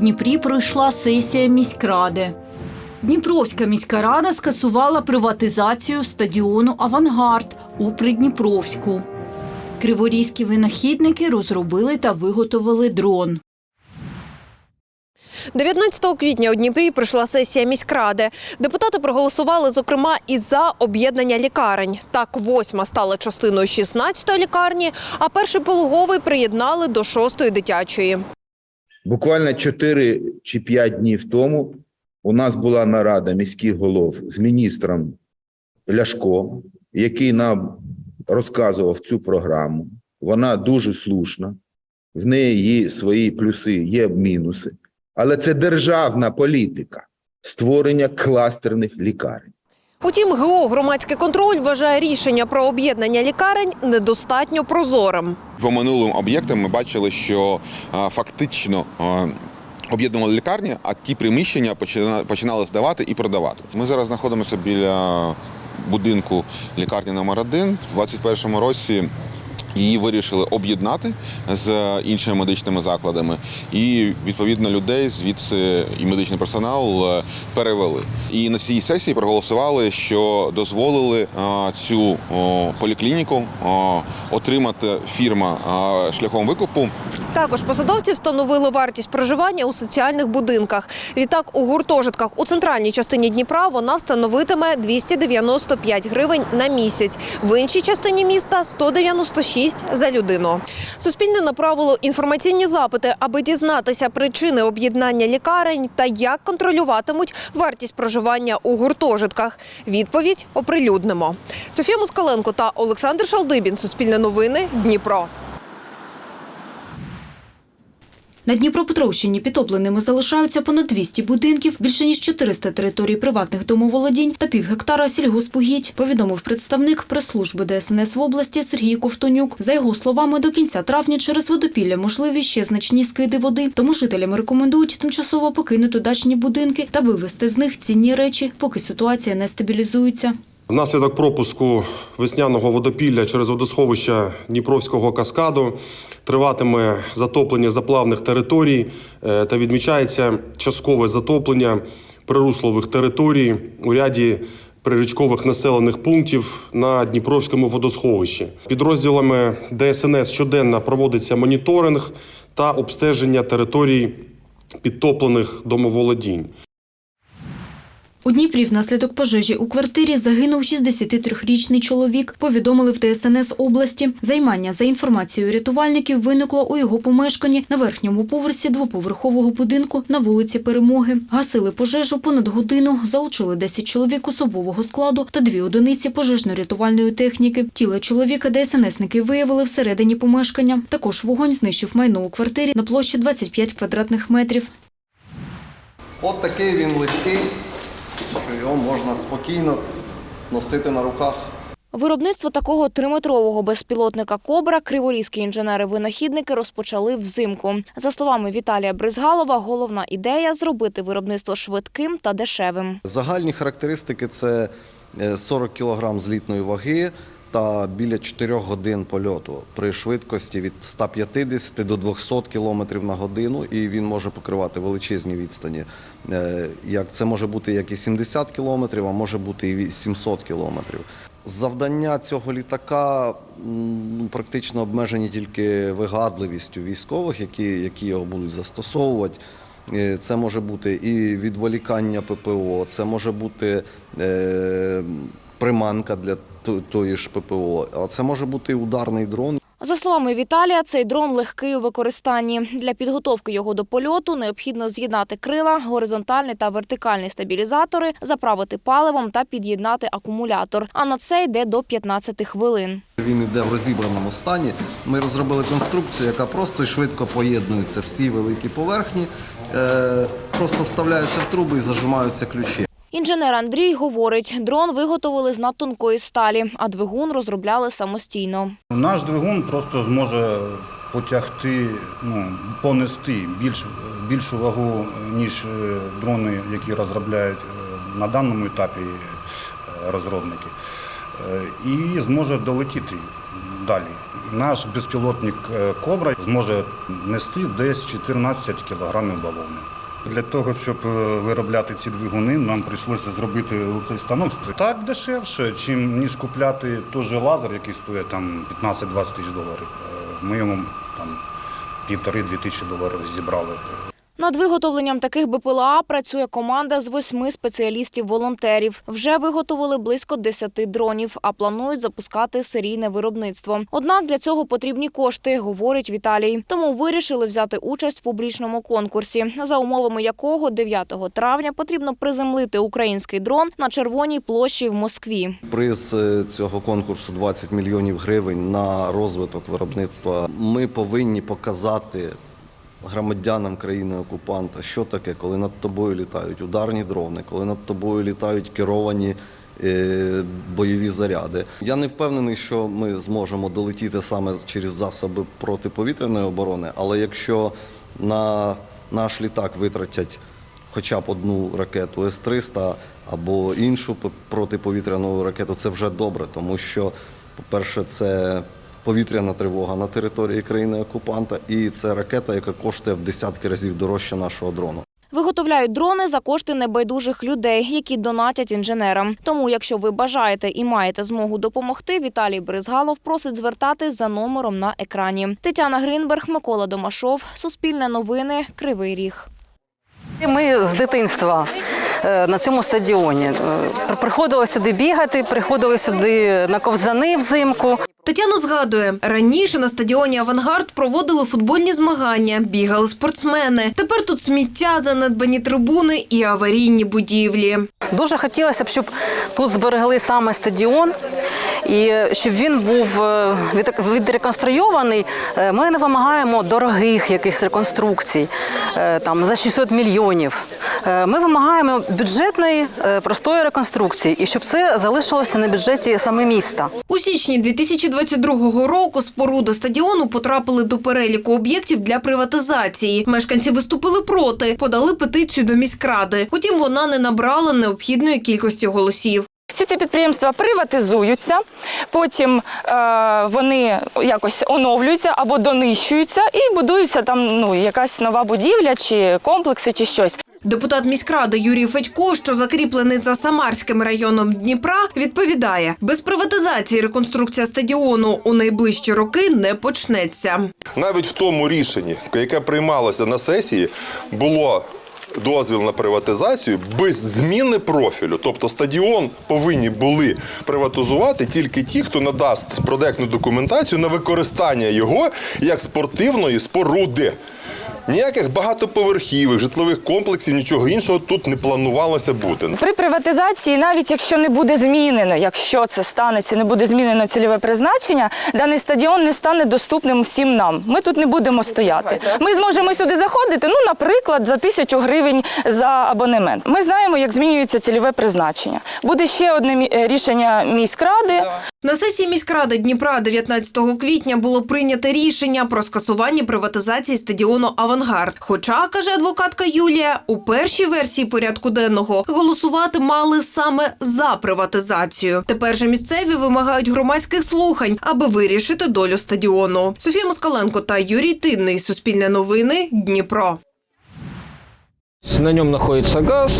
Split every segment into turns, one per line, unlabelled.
Дніпрі пройшла сесія міськради. Дніпровська міська рада скасувала приватизацію стадіону Авангард у Придніпровську. Криворізькі винахідники розробили та виготовили дрон.
19 квітня у Дніпрі пройшла сесія міськради. Депутати проголосували, зокрема, і за об'єднання лікарень. Так, восьма стала частиною 16-ї лікарні, а перший пологовий приєднали до 6-ї дитячої.
Буквально 4 чи 5 днів тому у нас була нарада міських голов з міністром Ляшко, який нам розказував цю програму. Вона дуже слушна, в неї є свої плюси, є мінуси. Але це державна політика створення кластерних лікарень.
Утім, ГО «Громадський контроль» вважає рішення про об'єднання лікарень недостатньо прозорим.
По минулим об'єктам ми бачили, що фактично об'єднували лікарні, а ті приміщення почина- починали здавати і продавати. Ми зараз знаходимося біля будинку лікарні номер 1 В 2021 році її вирішили об'єднати з іншими медичними закладами, і відповідно людей звідси і медичний персонал е, перевели. І на цій сесії проголосували, що дозволили цю поліклініку отримати фірма шляхом викупу.
Також посадовці встановили вартість проживання у соціальних будинках. Відтак у гуртожитках у центральній частині Дніпра вона встановитиме 295 гривень на місяць. В іншій частині міста 196 за людину. Суспільне направило інформаційні запити, аби дізнатися причини об'єднання лікарень та як контролюватимуть вартість проживання у гуртожитках. Відповідь оприлюднимо. Софія Москаленко та Олександр Шалдибін. Суспільне новини. Дніпро.
На Дніпропетровщині підтопленими залишаються понад 200 будинків, більше ніж 400 територій приватних домоволодінь та пів гектара сільгоспугідь, повідомив представник прес-служби ДСНС в області Сергій Ковтонюк. За його словами, до кінця травня через водопілля можливі ще значні скиди води, тому жителям рекомендують тимчасово покинути дачні будинки та вивезти з них цінні речі, поки ситуація не стабілізується.
Внаслідок пропуску весняного водопілля через водосховища Дніпровського каскаду триватиме затоплення заплавних територій е, та відмічається часткове затоплення прируслових територій у ряді прирічкових населених пунктів на Дніпровському водосховищі. Підрозділами ДСНС щоденно проводиться моніторинг та обстеження територій підтоплених домоволодінь.
У Дніпрі внаслідок пожежі у квартирі загинув 63-річний чоловік, повідомили в ДСНС області. Займання, за інформацією рятувальників, виникло у його помешканні на верхньому поверсі двоповерхового будинку на вулиці Перемоги. Гасили пожежу понад годину, залучили 10 чоловік особового складу та дві одиниці пожежно-рятувальної техніки. Тіло чоловіка ДСНСники виявили всередині помешкання. Також вогонь знищив майно у квартирі на площі 25 квадратних метрів.
От такий він легкий, його можна спокійно носити на руках.
Виробництво такого триметрового безпілотника Кобра криворізькі інженери-винахідники розпочали взимку. За словами Віталія Бризгалова, головна ідея зробити виробництво швидким та дешевим.
Загальні характеристики це е, 40 кг злітної ваги та біля 4 годин польоту при швидкості від 150 до 200 км на годину, і він може покривати величезні відстані. Е, це може бути як і 70 км, а може бути і 700 км. Завдання цього літака практично обмежені тільки вигадливістю військових, які, які його будуть застосовувати. Е, Це може бути і відволікання ППО, це може бути е, приманка для тої ж ППО, а це може бути ударний дрон.
За словами Віталія, цей дрон легкий у використанні. Для підготовки його до польоту необхідно з'єднати крила, горизонтальний та вертикальний стабілізатори, заправити паливом та під'єднати акумулятор. А на це йде до 15 хвилин.
Він йде в розібраному стані. Ми розробили конструкцію, яка просто і швидко поєднується всі великі поверхні, е, просто вставляються в труби і зажимаються ключі.
Інженер Андрій говорить, дрон виготовили з надтонкої сталі, а двигун розробляли самостійно.
Наш двигун просто зможе потягти, ну, понести більш, більшу вагу, ніж е, дрони, які розробляють е, на даному етапі е, розробники. і зможе долетіти далі. Наш безпілотник Кобра зможе нести десь 14 кілограмів бавовни. Для того, щоб е, виробляти ці двигуни, нам прийшлося зробити цей станок. Так дешевше, чим ніж купляти той же лазер, який стоїть там 15-20 тисяч доларів. Е, Ми йому там півтори-дві тисячі доларів зібрали.
Над виготовленням таких БПЛА працює команда з восьми спеціалістів-волонтерів. Вже виготовили близько 10 дронів, а планують запускати серійне виробництво. Однак для цього потрібні кошти, говорить Віталій. Тому вирішили взяти участь в публічному конкурсі, за умовами якого 9 травня потрібно приземлити український дрон на червоній площі в Москві.
Приз е, цього конкурсу 20 мільйонів гривень на розвиток виробництва. Ми повинні показати громадянам країни-окупанта, що таке, коли над тобою літають ударні дрони, коли над тобою літають керовані е, бойові заряди. Я не впевнений, що ми зможемо долетіти саме через засоби протиповітряної оборони, але якщо на наш літак витратять хоча б одну ракету С-300 або іншу протиповітряну ракету, це вже добре, тому що, по-перше, це повітряна тривога на території країни-окупанта, і це ракета, яка коштує в десятки разів дорожче нашого дрону.
Виготовляють дрони за кошти небайдужих людей, які донатять інженерам. Тому, якщо ви бажаєте і маєте змогу допомогти, Віталій Бризгалов просить звертатись за номером на екрані. Тетяна Гринберг, Микола Домашов, Суспільне новини, Кривий Ріг.
Ми з дитинства на цьому стадіоні е, приходили сюди бігати, приходили сюди на ковзани взимку.
Тетяна згадує, раніше на стадіоні Авангард проводили футбольні змагання, бігали спортсмени. Тепер тут сміття, занедбані трибуни і аварійні будівлі.
Дуже хотілося б, щоб тут зберегли саме стадіон і щоб він був е, відреконструйований. Е, Ми не вимагаємо дорогих якихось реконструкцій е, там за 600 мільйонів. Ми вимагаємо бюджетної простої реконструкції, і щоб це залишилося на бюджеті саме міста.
У січні 2022 року споруди стадіону потрапили до переліку об'єктів для приватизації. Мешканці виступили проти, подали петицію до міськради. Утім, вона не набрала необхідної кількості голосів.
Всі ці підприємства приватизуються, потім е, вони якось оновлюються або донищуються і будується там ну, якась нова будівля чи комплекси, чи щось.
Депутат міськради Юрій Федько, що закріплений за Самарським районом Дніпра, відповідає: без приватизації реконструкція стадіону у найближчі роки не почнеться.
Навіть в тому рішенні, яке приймалося на сесії, було дозвіл на приватизацію без зміни профілю. Тобто стадіон повинні були приватизувати тільки ті, хто надасть проектну документацію на використання його як спортивної споруди. Ніяких багатоповерхівих, житлових комплексів, нічого іншого тут не планувалося бути.
При приватизації, навіть якщо не буде змінено, якщо це станеться, не буде змінено цільове призначення, даний стадіон не стане доступним всім нам. Ми тут не будемо стояти. Ми зможемо сюди заходити, ну, наприклад, за тисячу гривень за абонемент. Ми знаємо, як змінюється цільове призначення. Буде ще одне мі- е, рішення міськради.
На сесії міськради Дніпра 19 квітня було прийнято рішення про скасування приватизації стадіону Авангард. Хоча, каже адвокатка Юлія, у першій версії порядку денного голосувати мали саме за приватизацію. Тепер же місцеві вимагають громадських слухань, аби вирішити долю стадіону. Софія Москаленко та Юрій Тинний. Суспільне новини. Дніпро.
На нем находится газ,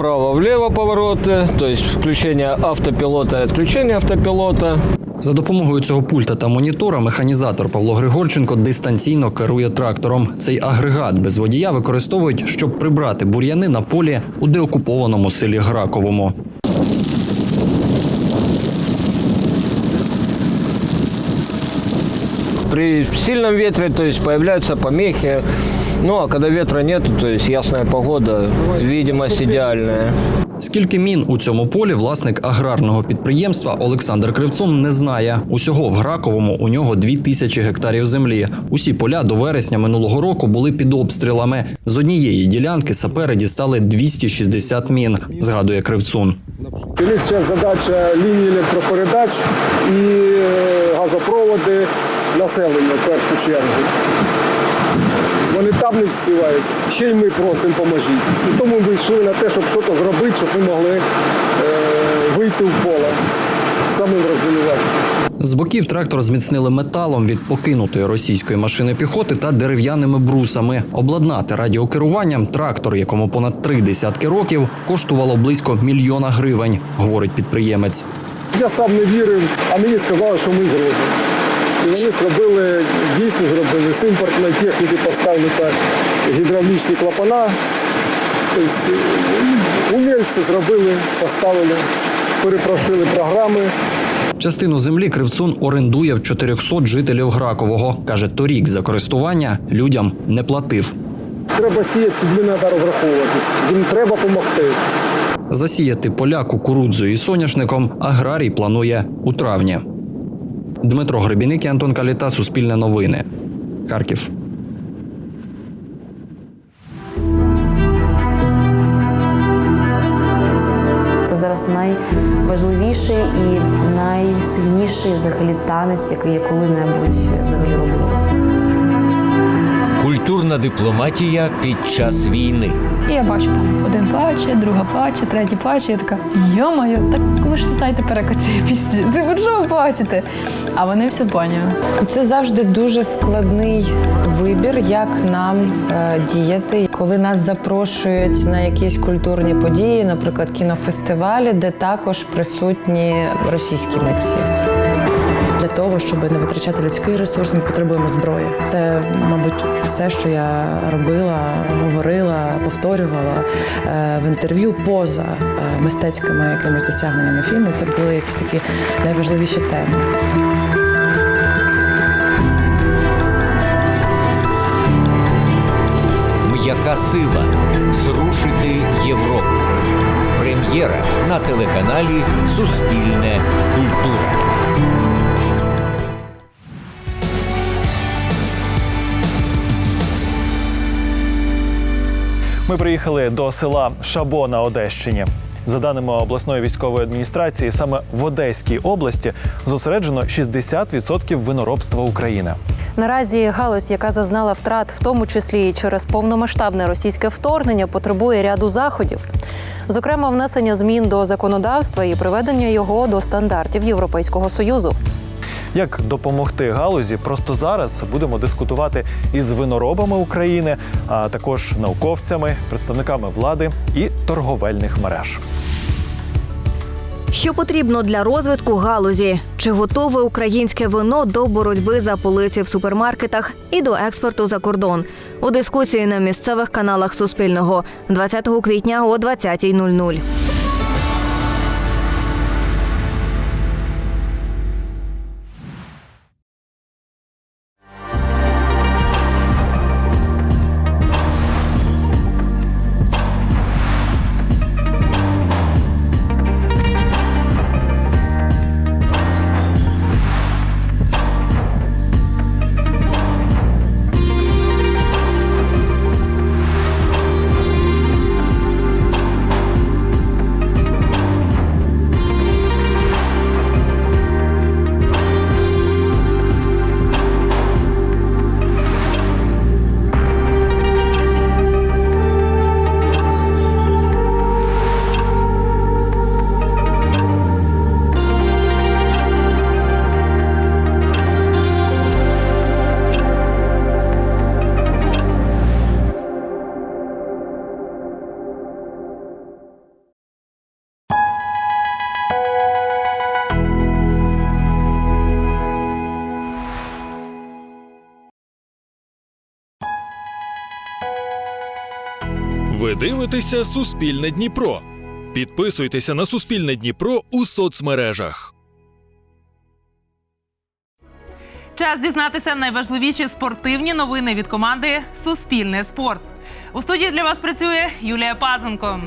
вправо-влево повороты, то есть включение автопилота и отключение.
За допомогою цього пульта та монітора механізатор Павло Григорченко дистанційно керує трактором. Цей агрегат без водія використовують, щоб прибрати бур'яни на полі у деокупованому селі Граковому.
При сильном ветре, то есть появляются помехи. Ну а когда ветра нет, то есть ясная погода, видимость идеальная.
Скільки мін у цьому полі власник аграрного підприємства Олександр Кривцон не знає. Усього в Граковому у нього дві тисячі гектарів землі. Усі поля до вересня минулого року були під обстрілами. З однієї ділянки сапери дістали 260 мін, згадує Кривцун.
У них зараз задача лінії електропередач і е, газопроводи населення в першу чергу. Там не вспівають. Ще й ми просимо поможіть. І тому ми йшли на те, щоб щось зробити, щоб ми могли е, вийти в поле, самим розмінувати.
З боків трактор зміцнили металом від покинутої російської машини піхоти та дерев'яними брусами. Обладнати радіокеруванням трактор, якому понад три десятки років, коштувало близько мільйона гривень, говорить підприємець.
Я сам не вірив, а мені сказали, що ми зробимо. І вони зробили, дійсно зробили з імпортної техніки поставили так гідравлічні клапана. Тобто, е, умільці зробили, поставили, перепрошили програми.
Частину землі Кривцун орендує в 400 жителів Гракового. Каже, торік за користування людям не платив.
Треба сіяти, з людьми треба розраховуватись. Їм треба допомогти.
Засіяти поля кукурудзою і соняшником аграрій планує у травні. Дмитро Гребіник і Антон Каліта, Суспільне новини. Харків.
Це зараз найважливіший і найсильніший взагалі танець, який я коли-небудь взагалі робила.
Культурна дипломатія під час війни.
І я бачу там один плаче, друга плаче, третій плаче. Я така йо-моє, так ви ж не знаєте переклад цієї пісні. Ти ви що ви плачете? А вони все поняли.
Це завжди дуже складний вибір, як нам е, діяти, коли нас запрошують на якісь культурні події, наприклад, кінофестивалі, де також присутні російські митці.
Для того, щоб не витрачати людський ресурс, ми потребуємо зброї. Це, мабуть, все, що я робила, говорила, повторювала е, в інтерв'ю поза е, мистецькими якимись досягненнями фільму. Це були якісь такі найважливіші теми.
М'яка сила зрушити Європу. Прем'єра на телеканалі Суспільне культура.
Ми приїхали до села Шабо на Одещині. За даними обласної військової адміністрації, саме в Одеській області зосереджено 60% виноробства України.
Наразі галузь, яка зазнала втрат, в тому числі і через повномасштабне російське вторгнення, потребує ряду заходів, зокрема внесення змін до законодавства і приведення його до стандартів Європейського союзу.
Як допомогти галузі? Просто зараз будемо дискутувати із виноробами України, а також науковцями, представниками влади і торговельних мереж.
Що потрібно для розвитку галузі? Чи готове українське вино до боротьби за полиці в супермаркетах і до експорту за кордон? У дискусії на місцевих каналах Суспільного 20 квітня о 20.00.
Ви дивитеся Суспільне Дніпро. Підписуйтеся на Суспільне Дніпро у соцмережах.
Час дізнатися найважливіші спортивні новини від команди Суспільне спорт. У студії для вас працює Юлія Пазенко.